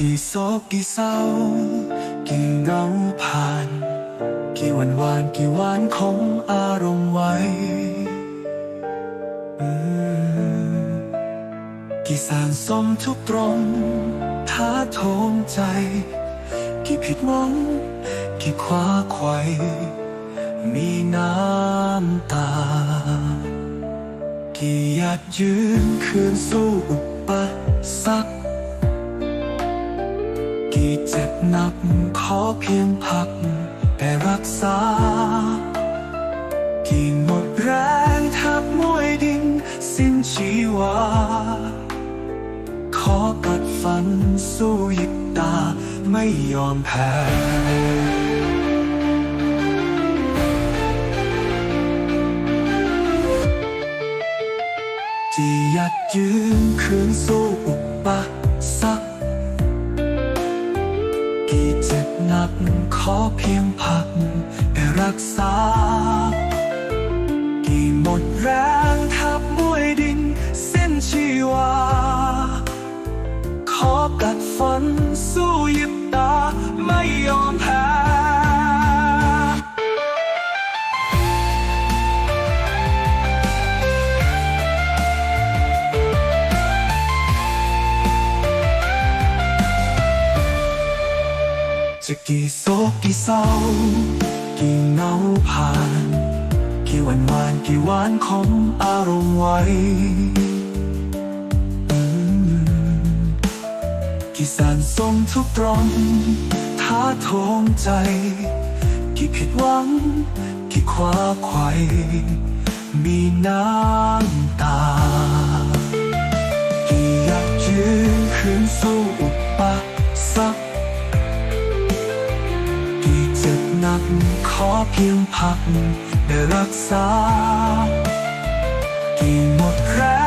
กี่โศกกี่เศร้า กี่เหงาผ่าน กี่วันวานกี่วันคงอารมณ์ไว้ กี่สารสมทุกตรงท้าโทมใจ กี่ผิดหวัง กี่คว้าไขวมีน้ำตา กี่หยาดยืนคืนสู้อุปสรรค กี่เจ็บหนักขอเพียงพักแต่รักษากี่หมดแรงแทบมวยดินสิ้นชีวา ขอกัดฟันสู้ยิบตาไม่ยอมแพ้ที่ยัดยืนคืนสู้อุปสรรค จ็บขอเพียงพักแต่รักษา กี่หมดแรงทับมวยดินสิ้นชีวา ขอกัดฟันสู้ยิบตาไม่ยอม จะกี่โศกกี่เศร้า กี่เหงาผ่าน กี่วันวานกี่หวานของอารมณ์ไว้ กี่สารสมทุกตรองท้าทมใจ กี่ผิดหวัง กี่คว้าไขวมีน้ำตา กี่อยากยืนคืนสู้ ขอเพียงพักเดรักษา กี่หมดแรง